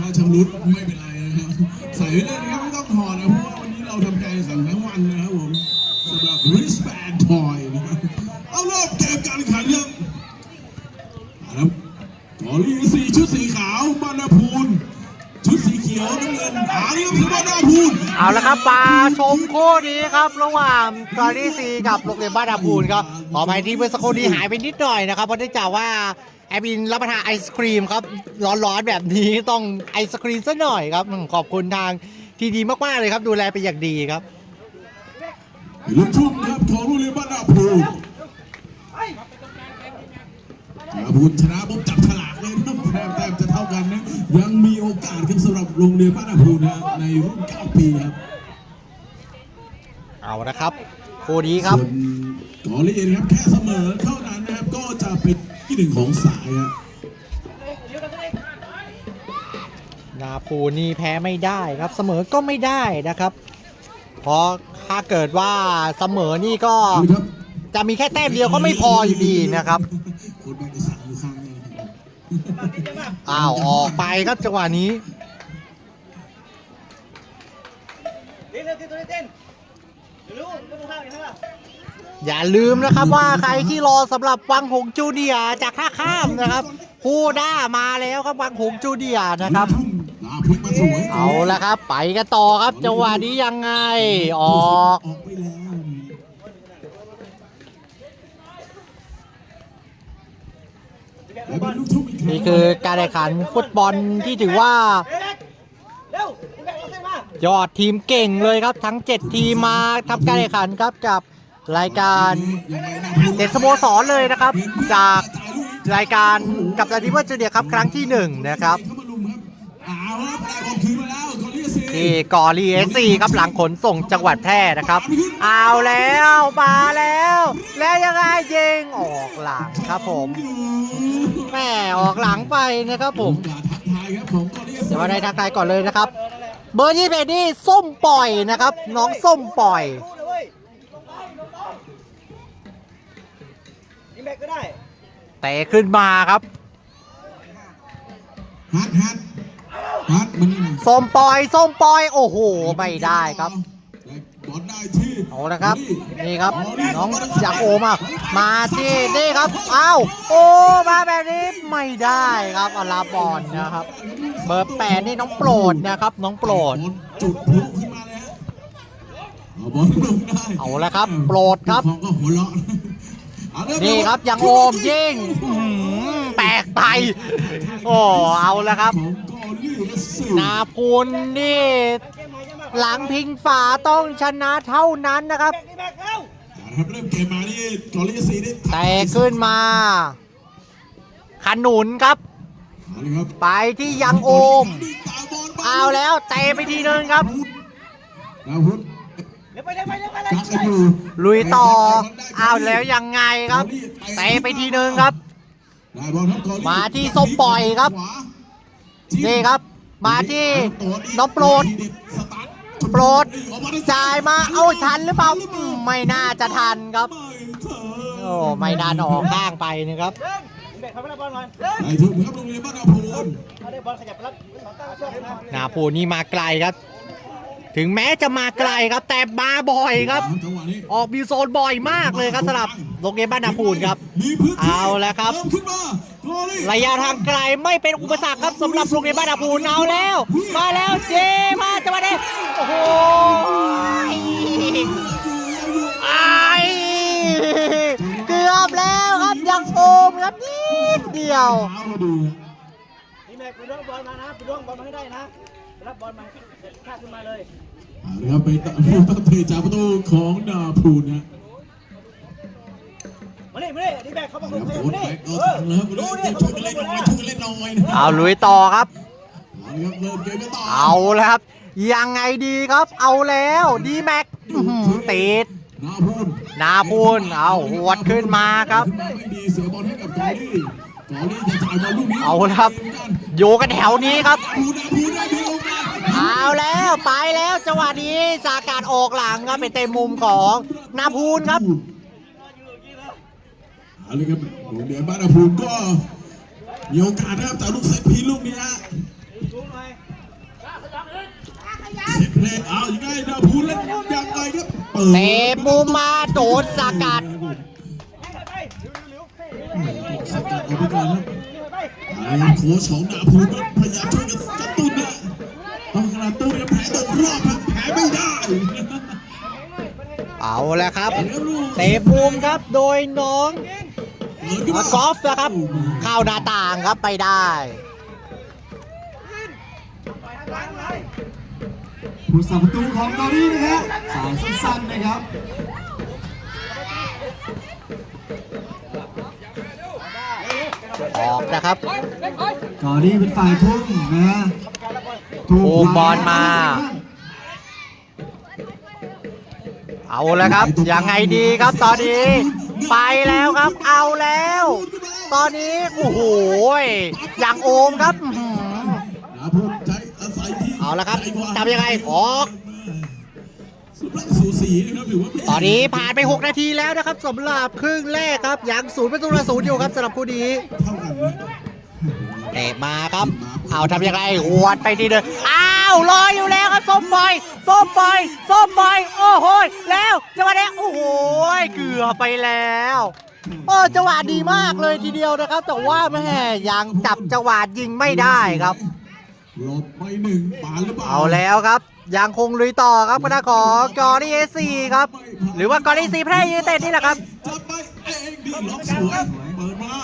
ถ้าชำรุดไม่เป็นไรนะครับ ใส่ไว้เลยนะครับไม่ต้องถอดนะเพราะว่าวันนี้เราทำการแข่งขันทั้งวันนะครับผมสำหรับ wristband toy นะครับเอาเริ่มเกมการแข่งขันครับครับกอลีสีชุดสีขาวบานาพูนชุดสีเขียวน้ำเงินอาเรียกคือบานาพูนเอาละครับมาชมคู่นี้ครับ ระหว่างกอรี่ซีกับโรงเรียนบ้านอาพูนครับขออภัยที่เมื่อสักครู่นี้หายไปนิดหน่อยนะครับเพราะเนื่องจากว่า แอบินรับประทานไอศครีมครับ ร้อนๆแบบนี้ต้องไอศครีมซะหน่อยครับอืมขอบคุณทางทีดีมากๆเลยครับ ดูแลเป็นอย่างดีครับลูกทุ่งนะครับของโรงเรียนบ้านนาพูนนาพูนชนะปุ๊บจับฉลากเลยนะครับแต้มแต้มจะเท่ากันนะยังมีโอกาสครับสำหรับโรงเรียนบ้านนาพูนนะในรุ่น 9 ปีครับเอานะครับคู่นี้ครับส่วนกอลีนะครับแค่เสมอเท่านั้นนะครับก็จะเป็น ที่หนึ่งของสายครับนาปูนี่แพ้ไม่ได้ครับเสมอก็ไม่ได้นะครับเพราะถ้าเกิดว่าเสมอนี่ก็เอาละครับจะมีแค่แต้มเดียวก็ไม่พออยู่ดีนะครับคนแบงค์สั่งอยู่ข้างนี้นะครับอ้าวออกไปครับจังหวะนี้ อย่าลืมนะครับว่าใครที่รอสำหรับวังหงจูเนียจากท่าข้ามนะครับฮูด้ามาแล้วครับวังหงจูเนียนะครับ เอาละครับ ไปกันต่อครับจังหวะนี้ยังไงออกนี่คือการแข่งขันฟุตบอลที่ถือว่าเร็วเร็วแบกเราใส่มายอดทีมเก่งเลยครับทั้ง 7 ทีมมาทำการแข่งขันครับกับ รายการยังไงนะพูดเจ็ดสโมสรเลยนะครับ จากรายการกับตันทีมเวอร์จูเนียครับครั้งที่1นะครับเข้ามาลุมครับที่กอรีเอซีครับหลังขนส่งจังหวัดแพร่นะครับเอาแล้วมาแล้ว แล้วยังไงยิงออกหลังครับผมแม่ออกหลังไปนะครับผมเดี๋ยวมาได้ทักทายก่อนเลยนะครับ เบอร์ยี่สิบดนี่ส้มปล่อยนะครับ น้องส้มปล่อย สู้เลยเว้ยยิงแบกก็ได้เตะขึ้นมาครับฮัทฮัทฮัทมันนี่นะส้มปล่อยส้มปล่อย โอ้โห ไม่ได้ครับ บอลได้ที่เอาละครับ นี่ครับ น้องอยากโอมา มาที่นี่ครับ อ้าว โอ้ มาแบบนี้ไม่ได้ครับอาลาบอลนะครับ เบอร์แปดนี่น้องโปรดนะครับ น้องโปรดบอลจุดพลุขึ้นมาเลยฮะเอา บอลลงได้เอาละครับโปรดครับของก็หัวเราะเอาเมนี่ครับยังโอมยิงอื้อหือแปลกไป โอ้เอาละครับ ของกอลีซีนาพูนนี่เกมใหม่เกมใหม่หลังพิงฝาต้องชนะเท่านั้นนะครับแบกนี่แบกเร็วครับเริ่มเกมมานี่กอลีซีได้แต่ขึ้นมา ขนุนครับ เอาเลยครับไปที่ยังโอมเอาแล้วเตะไปทีนึงครับ ดาวพุทธ เร็วไปเร็วไปเร็วไปเร็กัวกกันอยู่ลุยต่อเอาแล้วยังไงครับเตะไปทีนึงครับ ได้บอลครับกอลีมาที่ส้มปล่อยครับ ขวานี่ครับ มาที่น้องโปรดโปรดจ่ายมาเอาทันหรือเปล่าอืมไม่น่าจะทันครับ โอ้ไม่น่าออกข้างไปนะครับ เดินยิงแบกเขาไปรับบอลก่อนเดินไอ้ทุกครับโรงเรียนบ้านนาพูนเอาได้บอลขยับไปรับสองตั้งช่วยนะ นาปูนี่มาไกลครับ ถึงแม้จะมาไกลครับ แต่มาบ่อยครับ ออกบิวโซนบ่อยมากเลยครับสำหรับโรงเรียนบ้านนาปูนครับ เอาแล้วครับ ระยะทางไกลไม่เป็นอุปสรรคครับสำหรับโรงเรียนบ้านนาปูนเอาแล้ว มาแล้วเจมาจังหวะนี้โอ้โหไอเกือบแล้วครับยังโอมครับนิดเดียวเท้ามาดูยิงแบกไปร่วงบอลมานะไปร่วงบอลมาให้ได้นะ รับบอลมาข้าขึ้นมาเลย เอาเลยครับไปต่อตั้งเตะจากประตูของนาพูนนะมานี่มานี่ยิงแบกเขามาคคุรัยบมาโค้ชนี่แบ็คก็สั่งแล้วครับช่วยกันเล่นหน่อยช่วยกันเล่นหน่อยนะเอาลุยต่อครับเอาเลยครับเริ่มเกมกันต่อเอาแล้วครับ ยังไงดีครับ เอาแล้วดีแม็กอื้อหือติดนาพูนนาพูนเอาหวดขึ้นมาครับขึ้นมาไม่ดีเสียบอลให้กับกอลี่กอลี่จะจ่ายบอลลูกนี้เอาละครับ อยู่กันแถวนี้ครับ เอาแล้วไปแล้วจังหวะนี้สาการออกหลังครับเป็นเต็มมุมของนาพูนครับเอาเลยครับโรงเรียนบ้านนาพูนก็มีโอกาสนะครับจากลูกเซตพีชลูกนี้ฮะสูงหน่อยเอายังไงดาวพูนเล่นยังไงครับเปิดเตะมุมมาโดนสกัดสกัดออกไปก่อนครับเอาละครับโค้ชของดาวพูนก็พยายามช่วยกันกระตุ้น รอบครับแผลไม่ได้เอาแล้วครับเดี๋ยวลูกเตะมุมครับโดยน้องเปิดขึ้นมามกอล์ฟนะครับ เข้าหน้าต่างครับไปได้ผู้สาประตูของกอรี่นะครับสายสั้นๆนะครับออกนะครับกอรี่เป็นฝ่ายทุ่มนะฮะทุ่มโอ้บอลมา เอาแล้วครับ ยังไงดีครับตอนนี้ ไปแล้วครับ เอาแล้ว ตอนนี้ โอ้โหอย่างโอมครับอื้อหือดาวพูนใช้อาศัยที่เอาละครับใจกว่าทำยังไงออกสุดรักสูสีนะครับถือว่าเป็ตอนนี้ผ่านไป 6 นาทีแล้วนะครับสำหรับครึ่งแรกครับยังศูนย์ประตูต่อศูนย์อยู่ครับสำหรับคู่นี้เท่ากันนะเตะมาครับ เอาทำยังไงหวดไปทีเดียวอ้าวลอยอยู่แล้วครับส้มบอยส้มบอยส้มบอยโอ้โหแล้วจังหวะนี้โอ้โหเกือบไปแล้วโอ้จังหวะดีมากเลยทีเดียวนะครับ แต่ว่าแม่ยังจับจังหวะยิงไม่ได้ครับหลบไปหนึ่งปานหรือเปล่าเอาแล้วครับยังคงลุยต่อครับคณะของกอรี่เอซีครับ หรือว่ากอรี่ซีแพร่ยูไนเต็ดนี่แหละครับจับไปเองดีล็อกสวยเปิดมา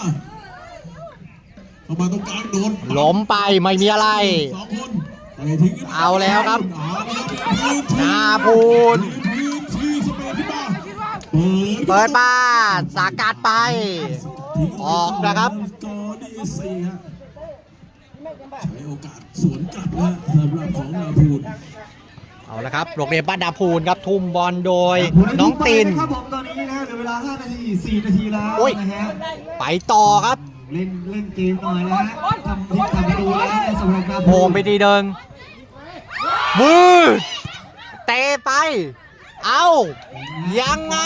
เข้ามาตรงกลางโดนล้มไปไม่มีอะไร สองคนไปทิ้งกันเอาแล้วครับเอาแล้วหน้าพูนพื้นที่สเปนที่มาเปิดเปิดบ้านสากัดไป ออกนะครับ กอดีซีฮะใช้โอกาสสวนกลับนะสำหรับของนาพูนเอาละครับโรงเรียนบ้านดาพูนครับทุ่มบอลโดยน้องติน ครับผมตอนนี้นะเหลือเวลา 5 นาที 4 นาทีแล้วโอ้ย นะฮะ ไปต่อครับ เล่นเล่นเกมหน่อยนะฮะทำทิศทำประตูแล้วนะสำหรับนาโมงไปทีเดิงวืดเตะไป เอา ยังไง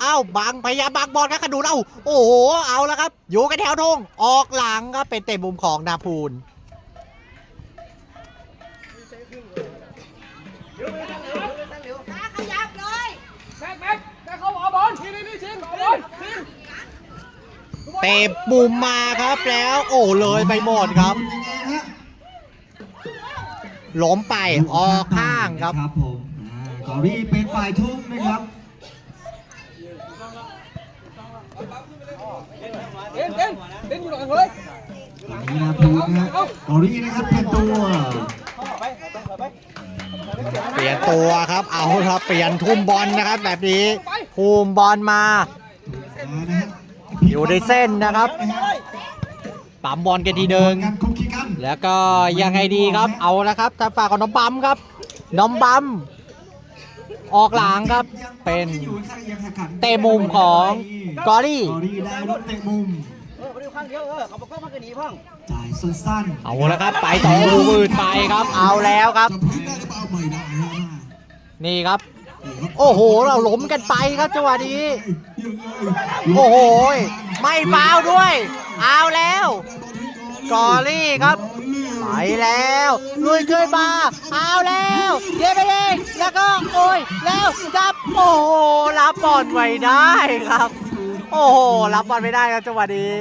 เอาบังพยายามบังบอลครับกระดูดเอาโอ้โห เอาแล้วครับ อยู่กันแถวทง ออกหลังครับเป็นเตะมุมของนาพูน ขยับเลย แม็กแม็กแม็กเขาเอาบอลทีนี้นี่ชิงเอาบอลชิง เตะมุมมาครับแล้วโอ้เลยไปหมดครับยังไงฮะล้มไปออกข้างครับครับผมอ่ากอรี่เป็นฝ่ายทุ่มนะครับเต้นเต้นเต้นอยู่หลังเลยตอนนี้นาพูนะฮะกอรี่นะครับเป็นตัวเปลี่ยนตัวครับเอาครับเปลี่ยนทุ่มบอลนะครับ แบบนี้ทุ่มบอลมานะฮะ อยู่ในเส้นนะครับปั๊มบอลกันทีเดิงกันคุกคีกันแล้วก็ยังไงดีครับ เอาละครับทางฝั่งของน้องบัมครับ น้องบัมออกหลังครับ เป็นอยู่ข้างยังแข่งขันเตะมุมของกอรี่กอรี่ได้ลูกเตะมุมเออไปดูข้างเดียวเออเขาบอกก็มันก็หนีพ่องจ่ายสั้นๆเอาละครับ ไปต่อหูมืดไปครับ เอาแล้วครับจะพลิกได้หรือเปล่าไม่ได้ฮะนี่ครับนี่ครับ โอ้โห เราล้มกันไปครับจังหวะนี้ยังไงโอ้โห ไม่ฟาวล์ด้วย เอาแล้ว กอรี่ครับ ไปแล้วลุยขึ้นมาเอาแล้วเย้ไปเองแล้วก็โอ้ยแล้วจับโอ้โหรับบอลไว้ได้ครับ โอ้โหรับบอลไม่ได้ครับจังหวะนี้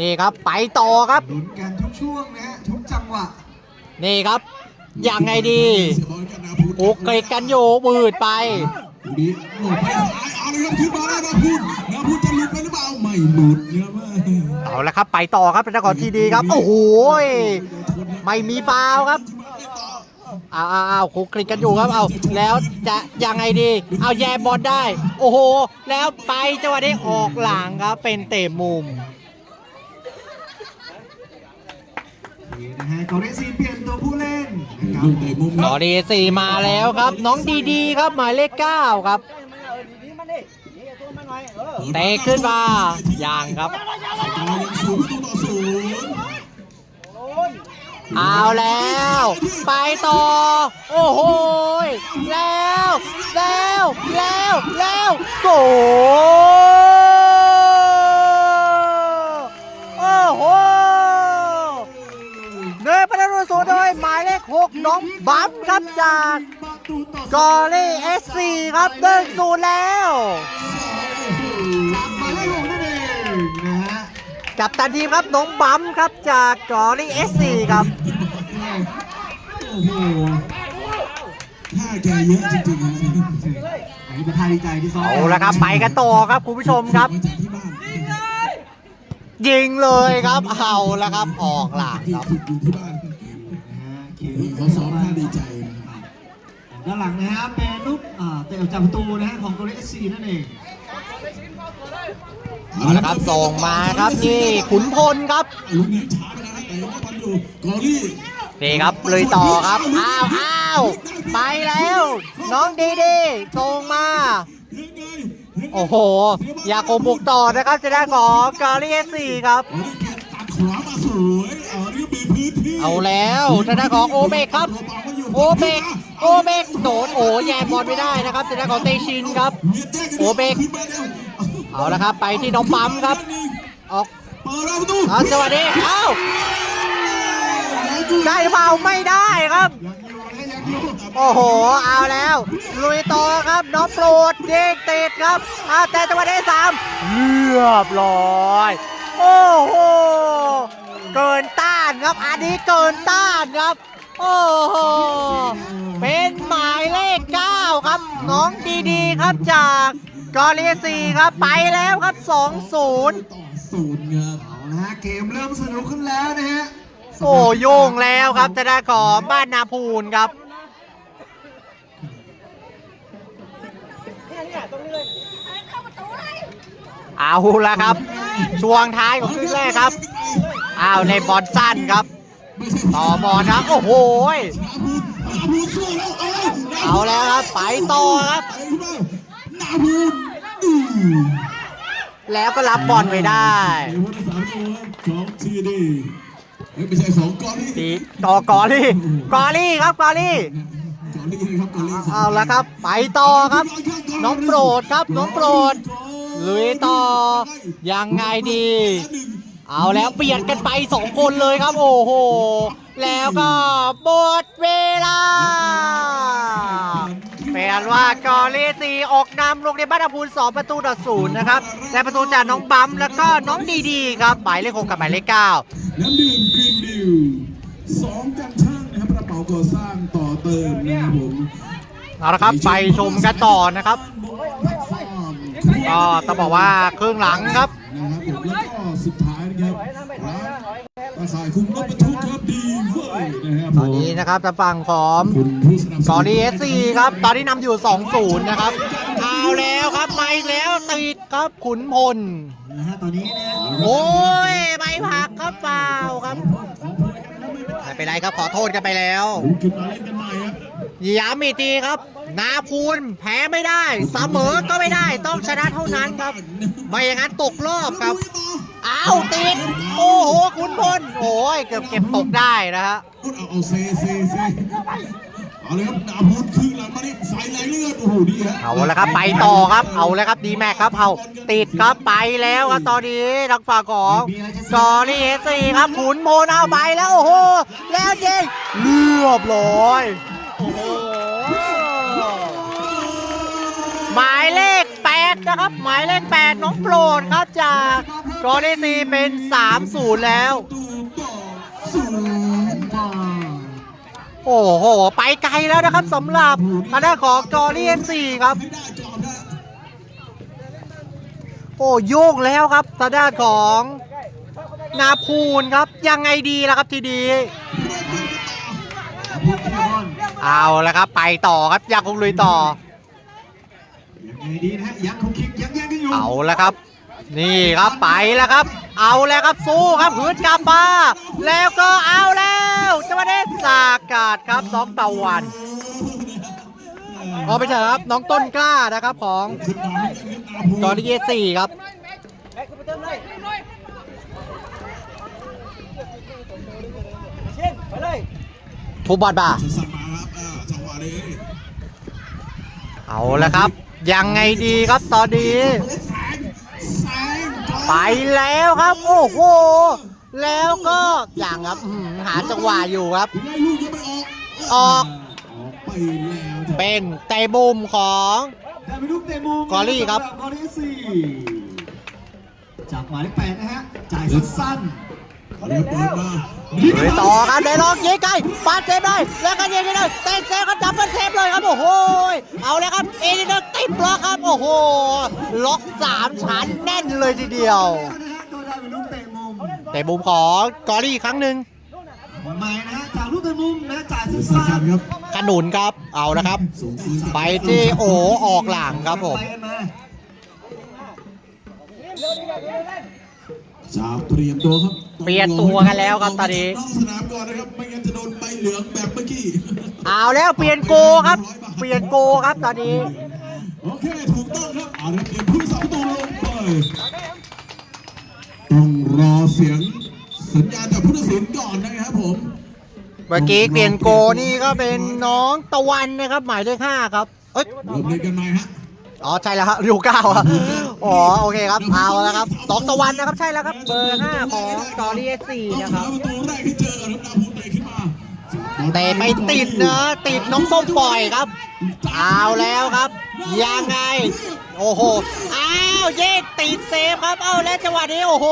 นี่ครับไปต่อครับลุ้นกันทุกช่วงนะฮะทุกจังหวะนี่ครับ ยังไงดีเสียบอลกันนาพูนอุกเกรกกันอยู่มืดไปดูดิหลบไปซ้ายเอาเลยครับขึ้นมาแล้วนาพูนนาพูนจะหลุดไปหรือเปล่าไม่หลุดเนี่ยแม่เอาละครับ ไปต่อครับเป็นเจ้าของทีดีครับ โอ้โหยไม่มีฟาวล์ครับอ้าวอ้าวอ้าวคุกคลิกกันอยู่ครับเอาแล้วจะยังไงดี เอาแย่บอลได้ โอ้โห แล้วไปจังหวะนี้ออกหลังครับเป็นเตะมุม นี่นะฮะกอรี่ซีเปลี่ยนตัวผู้เล่นนะครับลูกเตะมุมตอดีสี่มาแล้วครับ น้องดีดีๆครับหมายเลขเก้าครับเออดีๆมันดินี่ตัวมันหน่อยเออเตะขึ้นมาอย่างครับต่อยังศูนย์ประตูต่อศูนย์โอ้ยเอาแล้ว ไปต่อ โอ้โหยแล้ว แล้ว แล้ว แล้วโกโอ้โหเนยประตูศูโดยหมายเลขหกน้องบัฟครับจากประตูต่อกอรี่เอสซีครับเดินศูนย์แล้วจากหมายเลขหกนั่นเองนะฮะกับตันทีมครับน้องบัมครับจากกอรี่เอสซีครับโอ้โหท่าแกเยอะจริงๆครับอันนี้เป็นท่าดีใจที่ซ้อมเอาละครับไปกันต่อครับคุณผู้ชมครับมาจากที่บ้านยิงเลยครับเอาละครับออกหลังที่ครับ เขียนเขาซ้อมท่าดีใจนะครับด้านหลังนะฮะเป็นลูกอ่าเตะออกจากประตูนะฮะของโกเรสซีนั่นเองเอาละครับส่งมาครับที่ขุนพลครับลูกนี้ช้าไปแล้วนะแต่ยังว่าบอลอยู่กอรี่นี่ครับเลยต่อครับอ้าวอ้าวไปแล้ว น้องดีดีส่งมายังไงโอ้โห อยากโกบุกต่อนะครับจะได้ของกอรี่เอสซีครับโอ้ยแกตัดขวามาสวยเอานี่มีพื้นที่ เอาแล้วทางด้าของโอเบกครับ โอเบกโอเบกโดนโอ้แย่งบอลไม่ได้นะครับทางด้าของเตชินครับ โอเบกเอาละครับ ไปที่น้องปั๊มครับ ออกเปิดประตูเอาจังหวะนี้เอ้าได้หรือเปล่าไม่ได้ครับ โอ้โห เอาแล้ว ลุยต่อครับ น้องโปรดเด็กติดครับอาแต่จังหวะที่สามเรียบร้อย โอ้โห เกินต้านครับอันนี้เกินต้านครับ โอ้โหเป็นหมายเลข9ครับน้องดีๆครับจากกอลีซีครับไปแล้วครับ2-0ต่อศูนย์ครับเอาละฮะเกมเริ่มสนุกขึ้นแล้วนะฮะโอ้โยงแล้วครับจะได้ของบ้านนาพูนครับเนี่ยเนี่ยตรงนี้เลยเอาละครับ ช่วงท้ายของครึ่งแรกครับ อ้าวในบอลสั้นครับ ต่อบอลครับโอ้โหยนาบูนาบูสู้แล้วเอาแล้วเอาแล้วครับไปต่อครับไปขึ้นมานาบูอือแล้วก็รับบอลไม่ได้ไอ้วันที่สามตัวของทีดีเฮ้ยไม่ใช่ของกอรี่ตีต่อกอลี่กอลี่ครับกอลี่กอรี่นะครับกอรี่เอาละครับ ไปต่อครับ น้องโปรดครับ น้องโปรดลุยต่อยังไงดี เอาแล้วเปลี่ยนกันไปสองคนเลยครับ โอ้โห แล้วก็หมดเวลาเป็นว่ากอลีซีออกนำโรงเรียนบ้านอาพูน2ประตูต่อศูนย์นะครับ และประตูจากน้องบัมแล้วก็น้องดีดีครับ หมายเลขหกกับหมายเลขเก้าน้ำดื่มกรีนดิวสองกันช่างนะครับกระเป๋าก่อสร้างต่อเติมนะครับผมเอาละครับไปชมกันต่อนะครับก็ต้องบอกว่าครึ่งหลังครับนะครับผมแล้วก็สุดท้ายนะครับร้าน ตาข่ายคุมรถบรรทุกครับดีเว้ยนะครับตผอนมนี้นะครับทางฝั่งของคุณผู้สนับสกนุอนดีเอสซีครับ ตอนนี้นำอยู่ 2-0 นะครับเอาแล้วครับมาอีกแล้วติดครับขุนพล นะฮะตอนนี้เนี่ยโอ้ยใบผักครับฟาวครับไม่เป็นไรครับขอโทษกันไปแล้วลุกขึ้นมาเล่นกันใหม่ครับย้ำอีกทีครับ นาพูนแพ้ไม่ได้เสมอก็ไม่ได้ต้องชนะเท่านั้นครับ ไม่อย่างนั้นตกรอบครับ อ้าวติด โอ้โหขุนพล โอ้ยเกือบเก็บตกได้นะฮะเอาเอาเอาเซเซเซเอาเลยครับดาบพุธครึ่งหลังมานี่ไฟไหลเลือดโอ้โหดีฮะเอาละครับไปต่อครับเอาแล้วครับดีแม็กครับเอาติดครับไปแล้วครับตอนนี้ทางฝั่งของกอรี่เอซีครับขุนโมนเอาไปแล้วโอ้โหแล้วเจงเรียบร้อยโอ้โหหมายเลข8นะครับหมายเลข8น้องโปรดครับจาก กอรี่ซีเป็น 3-0 แล้วตูต่อศูนย์ว้าวโอ้โห ไปไกลแล้วนะครับสำหรับทางด้านของกอรี่เอซีครับให้ได้ก่อนนะโอ้โยกแล้วครับทางด้านของนาพูนครับยังไงดีล่ะครับทีดีพูดที่บอลเอาละครับไปต่อครับยังคงลุยต่อยังไงดีนะฮะยังคงคิกยังแย่งกันอยู่เอาละครับ นี่ครับไปแล้วครับ เอาแล้วครับสู้ครับหืนกลับมาแล้วก็เอาแล้วจังหวะนี้สากาดครับน้องตะวันเอาไปเถอะครับน้องต้นกล้านะครับของขึ้นมาไม่ได้ครับดาบพุธกอริเยสี่ครับทุบบอลบ่าจะสั่งมาครับอ่าจังหวครับยังไงดีครับตอนนี้ ไปแล้วครับ โอ้โห แล้วก็อย่างครับอื้อหือหาจังหวะอยู่ครับยังไงลูกยังไม่ออกออก ออกไปแล้วจ้ะเป็นเตะบุมของได้เป็นลูกเตะมุมกอรี่ครับสำหกอรี่สี่จากหมายเลขแปดนะฮะ จ่ายสั้นเดี๋ยวเปิดมา ลุยต่อครับได้ลองยิงไกลปาดเซฟได้แล้วก็ยิงได้เตะเซฟก็ดับเบิลเซฟเลยครับโอ้โหเอาแล้วครับเอเดนติดบล็อกครับโอ้โหล็อกสามชั้นแน่นเลยทีเดียวๆนะฮะก็ได้เป็นลูกเตะมุมเตะบุมของกอรี่อีกครั้งหนึ่งของไม้นะฮะจากลูกเตะมุมนะจ่ายสั้สั้นนๆครับขนุนครับเอาละครับส่งคืนไปที่โอออกหลังครับผมไปกันมา จะเปลี่ยนตัวครับเปลี่ยนตัวกันแล้วครับตอนนี้นอกสนามก่อนนะครับไม่งั้นจะโดนใบเหลืองแบบเมื่อกี้เอาแล้วเปลี่ยนโกครับ เปลี่ยนโกครับตอนนี้โอเคถูกต้องครับเอาละเปลี่ยนผู้สาประตูลงไปต้องรอเสียงสัญญาณจากผู้ตัดสินก่อนนะครับผมเมื่อกี้เปลี่ยนโกนี่ก็เป็นน้องตะวันนะครับ หมายเลขห้าครับเอ้ยเริ่มเล่นกันใหม่ฮะ อ๋อใช่แล้วฮะริวเก้าอะอ๋อโอเคครับเอาแล้วครับสองตะวันนะครับใช่แล้วครับเบอร์ห้าของกอรี่เอสซีต้องนะครับหาประตูแรกที่เจอกันครับดาวพูดเตะขึ้นมาเตะไปติดนะติดน้องส้มปล่อยครับเอาแล้วครับยังไงโอ้โหอ้าวเย่ติดเซฟครับเอาแล้วจังหวะนี้โอ้โห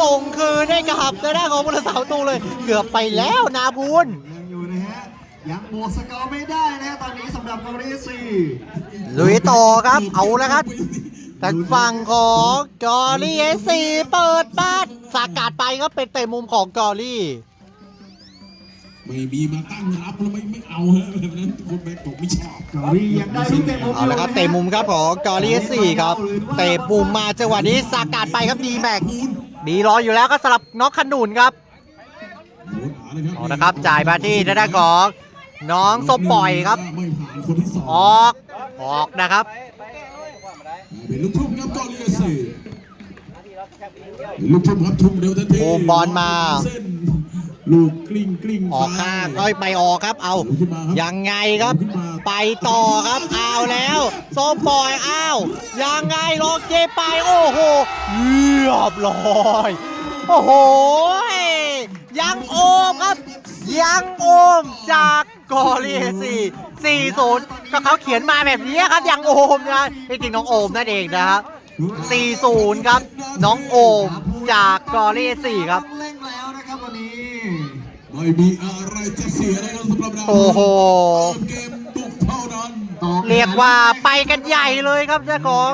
ส่งคืนให้กับทางด้านของบุรสาวตูเลย เกือบไปแล้วนาบุญ ยังอยู่นะฮะยังบวกสกอร์ไม่ได้นะฮะตอนนี้สำหรับกอรี่สี่ลุยต่อครับเอาแล้วครับทางฝั่งของกอรี่เอซีเปิดบ้านสากัดไปครับเป็นเตะมุมของกอรี่ไม่มีมาตั้งรับแล้วไม่ไม่เอาฮะแบบนั้นคนแบกบอกไม่ชอบกอรี่ยังได้ลูกเตะมุมเอาละครับเตะมุมครับของกอรี่สี่ครับเตะมุมมาจังหวะนี้สากัดไปครับดีแม็กดีรออยู่แล้วก็สลับน็อกขนุนครับเอาละครับจ่ายมาที่ทางด้านของ น้องส้มปล่อยครับ ไม่ผ่านคนที่สองออก ออกนะครับ เป็นลูกทุ่มครับกอลีสี่ลูกทุ่มครับทุ่มเร็วทันทีโอ้บอลมา เส้นลูกกลิ้งกลิ้งออกข้างก็ไปออกครับ เอายังไงครับ ไปต่อครับเอาแล้วส้มปล่อยอ้าวยังไงลองเจไปโอ้โหเรียบร้อย โอ้โหยังโอมครับ ยังโอมจากกอรีสี่สี่ศูนย์ก็เขาเขียนมาแบบนี้ครับยังโอมนะจริงๆน้องโอมนั่นเองนะครับ40ครับ น้องโอมจากกอรีสี่ครับต้องเร่งแล้วนะครับวันนี้ไม่มีอะไรจะเสียนะครับสำหรับเราโอ้โหเริ่มเกมบุกเท่านั้นต่อเรียกว่าไปกันใหญ่เลยครับเจ้าของ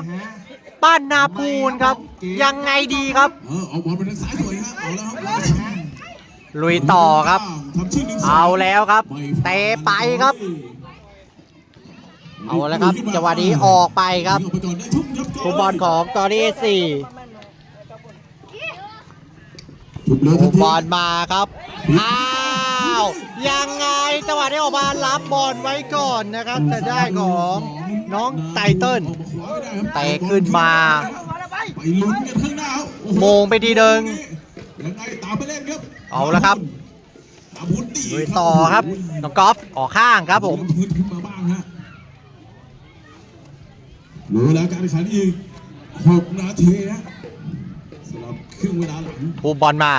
ป้านนาปูนครับ ยังไงดีครับเออเอาบอลไปทางซ้ายสวยฮะเอาแล้วครับ ลุยต่อครับทำชื่อหนึ่งสงเอาแล้วครับไม่เตะไปครับ เอาแล้วครับจังหวะนี้ออกไปครับออกไปก่อนได้ทุกครับฟุตบอลของกอรีสี่ทุบเลยทัฟุนตทีบอลมาครับ อ้าว ยังไงจังหวะนี้ออกมารับบอลไว้ก่อนนะครับจะได้ของน้องไตเติ้ลออกมาขวาไม่ได้ครับเตะขึ้นมาไปลุ้นกันข้างหน้าครับโอ้โหโมงไปทีเดิงยังไงตามไป เล่นครับเอาละครับตามพุทธดีลุยต่อครับน้องกอล์ฟออกข้างครับผมพื้นขึ้นมาบ้างฮะเหลือเวลาการแข่งขันอีก6นาทีฮะสำหรับครึ่งเวลาหลังปูบอลมา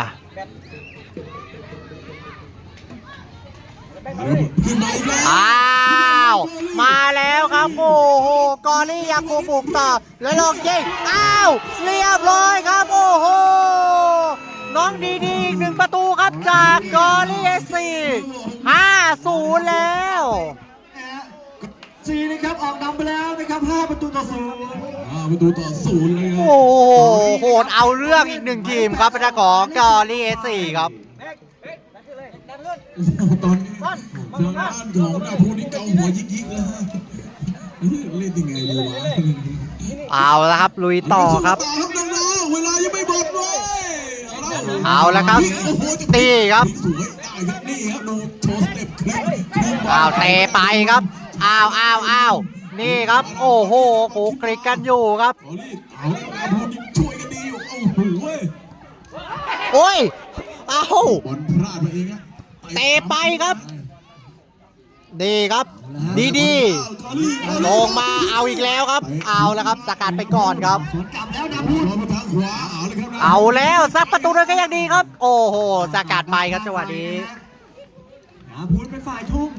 เอาละครับขึ้นมาอีกแล้วอ้าวมาแล้วครับโอ้โหกอรี่ยากูบุกต่อแล้วลองยิงอ้าวเรียบร้อยครับโอ้โห น้องดีดีอีกหนึ่งประตูครับจากกอรี่เอซีห้าศูนย์แล้วจีนะครับออกนำไปแล้วนะครับ5ประตูต่อศูนย์อ่าประตูต่อศูนย์เลยครัโอ้โหโหดเอาเรื่องอีกหนึ่งทีมครับเป็นทางของกอรี่เอซีครับ ตอนนี้ทางด้านของดาวพูนี่เกาหัวยิกๆแล้วฮะเล่นยังไงดีวะเอาละครับลุยต่อครับต่อครับน้องๆเวลายังไม่หมดเลย เอาละครับ ตีครับสวครับตีครับดูโชว์สเอ้าวเตะไปครับอ้าวอ้าวอ้าวนี่ครับ โอ้โหโขกริกกันอยู่ครับโอ้ยอ้าบอลพลาดมาเตะไปครับดีครับ ดีดีลงมาเอาอีกแล้วครับ เอาแล้วครับสกัดไปก่อนครับสวนกลับแล้วนะพูดทางขวา เอาเอาแล้วสักประตูเลยก็ยังดีครับ โอ้โหสกัดไปครับจังหวะนี้นาพูนเป็นฝ่ายทุ่ม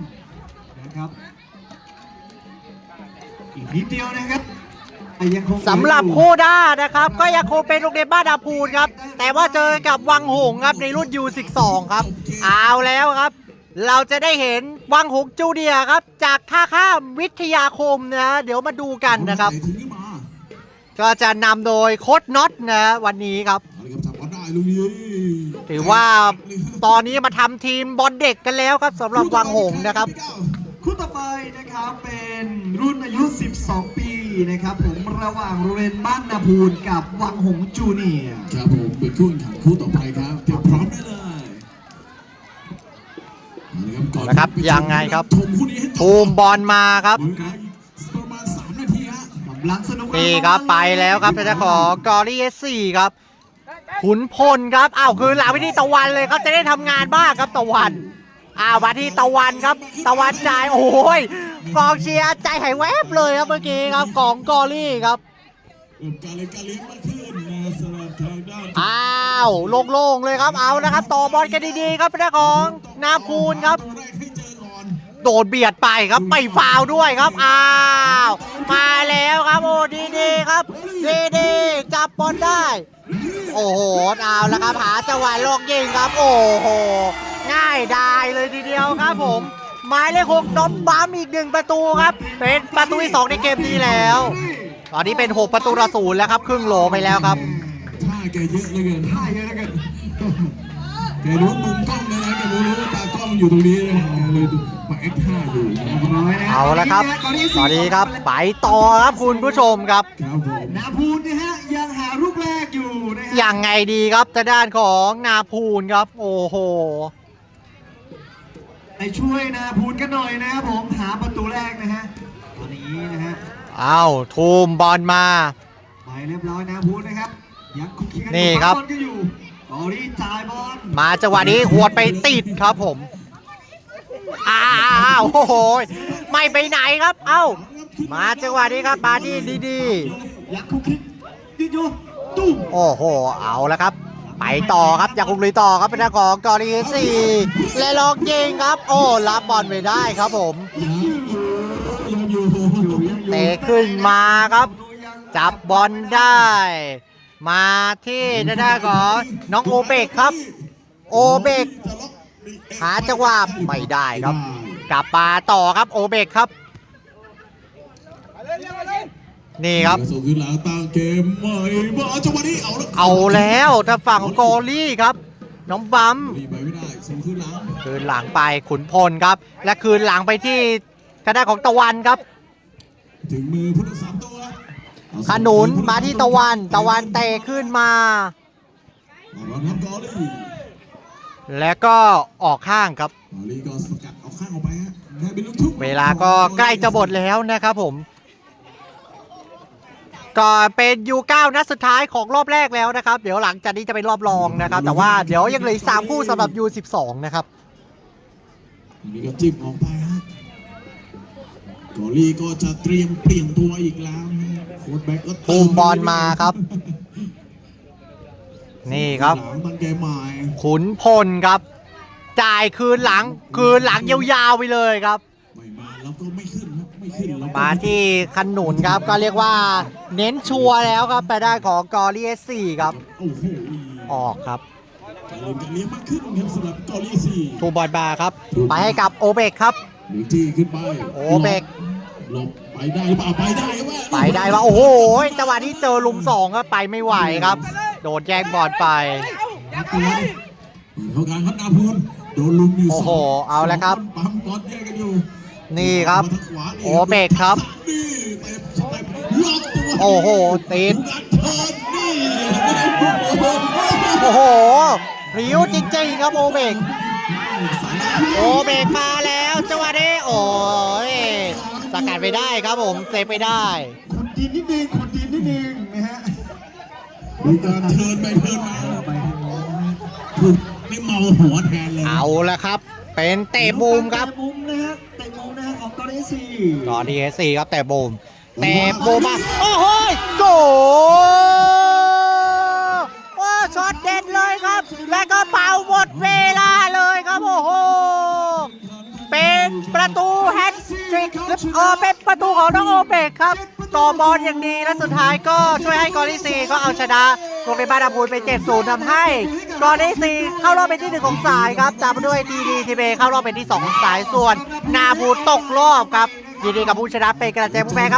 นะครับ อีกนิดเดียวนะครับยังคงสำหรับคู่ด้านะครับ ก็ยังคงเป็นโรงเรียนบ้านดาพูนครับ แต่ว่าเจอกับวังหงส์ครับในรุ่น U12 ครับ เอาแล้วครับ เราจะได้เห็นวังหงส์จูเนียร์ครับ จากท่าข้ามวิทยาคมนะ เดี๋ยวมาดูกันนะครับถึงขึ้นมา ก็จะนำโดยโค้ดน็อตนะวันนี้ครับ เอาละครับจับบอลได้ลูกนี้ถือว่าตอนนี้มาทำทีมบอลเด็กกันแล้วครับสำหรับวังหงส์นะครับ คู่ต่อไปนะครับเป็นรุ่นอายุ 12 ปีนะครับผมระหว่างโรงเรียนบ้านนาพูนกับวังหงส์จูเนียร์ครับผมเป็นคู่แข่งขันคู่ต่อไปครับเตรียมพร้อมได้เลยเอาละครับก่อนนะครับยังไงครับ ชมคู่นี้ให้จบ ทูมบอลมาครับเหลืออีกป นุกนี่ครับไปแล้วครับเป็นเจ้าของกอรี่เอสซีครับ ขุนพลครับอ้าวคือหลังไปที่ตะวันเลยครับจะได้ทำงานบ้างครับตะวันอ้าวมาที่ตะวันครับ ตะวันจ่ายโอ้ยกองเชียร์ใจหายแวบเลยครับเมื่อกี้ครับของกอรี่ครับเริ่มการเล่นการเลี้ยงมากขึ้นนะสำหรับทางด้านอ้าวโล่งๆเลยครับเอานะครับต่อบอลกันดีๆครับเป็นเจ้าของนาพูนครับ โดดเบียดไปครับไปฟาวล์ด้วยครับอ้าวมาแล้วครับโอ้ดีๆครับดีๆจับบอลได้ โอ้โหเอาแล้วครับหาจังหวะลอกยิงครับ โอ้โหง่ายดายเลยทีเดียวครับผมหมายเลขหกน้องบัมอีกหนึ่งประตูครับ เป็นประตูที่สองในเกมนี้แล้ว ตอนนี้เป็น 6 ประตูต่อศูนย์แล้วครับ ครึ่งโหลไปแล้วครับท่าแกเยอะเหลือเกินท่าเยอะแล้วกันแกรู้มุมกล้องเลยนะแกรู้รู้ว่าตากล้ องอยู่ตรงนี้นะแกเลยมาแอคท่าอยู่นะครับเอาละครับ ตอนนี้ครับไปต่อครับคุณผู้ชมครับ ครับผมนาพูนนะฮะยังหาลูกแรกอยู่นะฮะอย่างไงดีครับทางด้านของนาพูนครับ โอ้โหไปช่วยนาพูนกันหน่อยนะครับผมหาประตูแรกนะฮะตอนนี้นะฮะเอาทูมบอลมา ไปเรียบร้อยนาพูนนะครับยังคุกคีกันนี่อยู่ครับ บอลก็อยู่กอรี่จ่ายบอลมาจังหวะนี้หัวดไปติดครับผม อ้าวโอ้โหไม่ไปไหนครับ เอ้า มาจังหวะนี้ครับมาที่ดียังคุกคียืดอยู่ตุ้ๆ โอ้โห เอาแล้วครับ ไปต่อครับอยากคุมลุยต่อครับเป็นทางของกอรีสี่และลองยิงครับ โอ้รับบอลไม่ได้ครับผม ยังอยู่เตะขึ้นมาครับ จับบอลได้ มาที่ทางด้านของน้องโอเบกครับ โอเบก หาจังหวะไม่ได้ครับ กลับมาต่อครับโอเบกครับ นี่ครับส่งขึ้นหลังตั้งเกมใหม่มาจังหวะนี้เอาแล้วเอาแล้วถ้าฝั่งของโกลี่ครับ น้องบัมรีบไปไม่ได้ส่งขึ้นหลังคืนหลังไปขุนพลครับ และคืนหลังไปที่กระดานของตะวันครับ ถึงมือผู้รักษาตัวขนุนมาที่ตะวันตะวันเตะขึ้นมา เอาละครับกอลี่แล้วก็ออกข้างครับกอลี่ก็สกัดเอาข้างออกไปฮะได้เป็นลูกทุ่งเวลาก็ใกล้จะหมดแล้วนะครับผม ก็เป็นยูเก้านัดสุดท้ายของรอบแรกแล้วนะครับ เดี๋ยวหลังจากนี้จะเป็นรอบรองนะครับ แต่ว่าเดี๋ยวยังเหลืออีกสามคู่สำหรับยูสิบสองนะครับอันนี้ก็จิ้มออกไปฮะกอลี่ก็จะเตรียมเปลี่ยนตัวอีกแล้วนะฮะโค้ดแบ็กก็เติภูมิบอลมาครับ นี่ครับ หลังตั้งเกมใหม่ขุนพลครับ จ่ายคืนหลังคืนหลังยาวๆไปเลยครับ ไม่มาแล้วก็ไม่ขึ้นครับไม่ขึ้นแล้วก็มาที่ขนุนครับก็เรียกว่า เน้นชัวร์แล้วครับแต่ได้านของกอรีเอสสี่ครับ โอ้โหออกครับการเล่นการเลี้ยงมากขึ้นครับสำหรับกอลี่สี่ทูบอลบาครับ ไปให้กับโอเบกครับหรือจี้ขึ้นไปโอเบกหลบ ไปได้หรือเปล่าไปได้ครับว่าไปได้ว่าโอ้โหจังหวะที่เจอลุมสองก็ไปไม่ไหวครับ โดนแย่งบอลไปตัวดิเท่ากันครับนาพูนโดนลุมอยู่โอ้โหสงเอาแล้วครับสงนปั๊มบอลแยกกันอยู่นี่ครับ มาทางขวานี่โอเบกครับ นี่เตะสเต็ปล็อกตัวโอ้โหติดนัดเทิร์นนี่โอ้โหพริ้วจริงๆครับโอเบกโอเบกมาแล้วจังหวะนี้โอ้ย สกัดไปได้ครับผมเซฟไปได้ ขุดดินนิดนึงขุดดินนิดนึงนะฮะดูการเทิร์นไปเทิร์นมาไปทางโน้นนะฮะถูกนี่เมาหัวแทนเลยเอาละครับ เป็นเตะบูมครับเตะมุมนะฮะเตะมุมนะฮะของกอรี่สี่ก่อนดีเอสี่ครับแต่บูมแต่บูมมาโอ้โหโกว้ เออเป็นประตูของน้องโอเปกครับ ต่อบอลอย่างดีและสุดท้ายก็ช่วยให้กอริซีก็เอาชนะโรงเรียนบ้านอาบูลไปเจ็ดศูนย์ทำให้กอริซีเข้ารอบเป็นที่หนึ่งของสายครับตามมาด้วยทีดีทีเบเข้ารอบเป็นที่สองของสายส่วน นาบูตกรอบครับยินดีกับผู้ชนะเป็นกระจาษแจงผู้แพ้ครับ